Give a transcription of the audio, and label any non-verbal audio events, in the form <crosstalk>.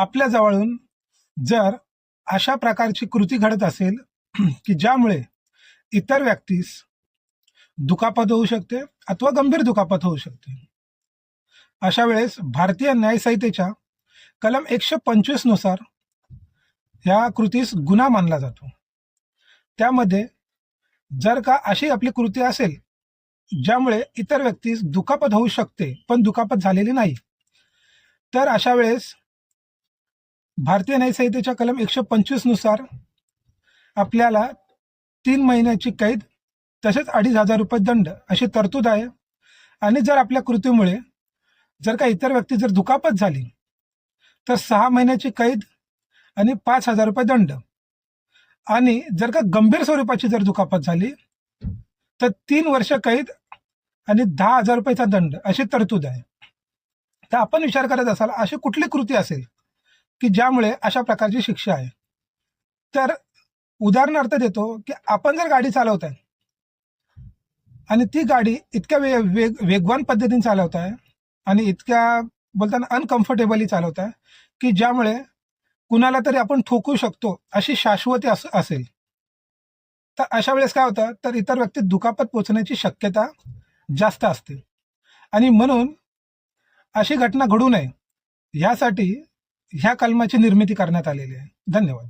आपल्या जवळून जर अशा प्रकारची कृती घडत असेल <clears throat> की ज्यामुळे इतर व्यक्तीस दुखापत होऊ शकते अथवा गंभीर दुखापत होऊ शकते. अशा वेळेस भारतीय न्यायसंहितेच्या कलम एकशे पंचवीसनुसार ह्या कृतीस गुन्हा मानला जातो. त्यामध्ये जर का अशी आपली कृती असेल ज्यामुळे इतर व्यक्तीस दुखापत होऊ शकते पण दुखापत झालेली नाही तर अशा वेळेस भारतीय न्यायसंहितेच्या कलम एकशे पंचवीसनुसार आपल्याला तीन महिन्याची कैद तसेच अडीच हजार रुपये दंड अशी तरतूद आहे. आणि जर आपल्या कृतीमुळे जर का इतर व्यक्ती जर दुखापत झाली तर सहा महिन्याची कैद आणि पाच हजार रुपये दंड. आणि जर का गंभीर स्वरूपाची जर दुखापत झाली तर तीन वर्ष कैद आणि दहा हजार रुपयाचा दंड अशी तरतूद आहे. तर आपण विचार करत असाल अशी कुठली कृती असेल? की ज्यामुळे अशा प्रकारची शिक्षा आहे. तर उदाहरणार्थ देतो की आपण जर गाडी चालवत आहे आणि ती गाडी इतक्या वे वेग वेगवान पद्धतीने चालवत आहे आणि इतक्या बोलताना अनकम्फर्टेबली चालवत आहे की ज्यामुळे कुणाला तरी आपण ठोकू शकतो अशी शाश्वती अस असेल. तर अशा वेळेस काय होतं? तर इतर व्यक्ती दुखापत पोचण्याची शक्यता जास्त असते. आणि म्हणून अशी घटना घडू नये. ह्यासाठी ह्या कलमाची निर्मिती करण्यात आलेली आहे. धन्यवाद.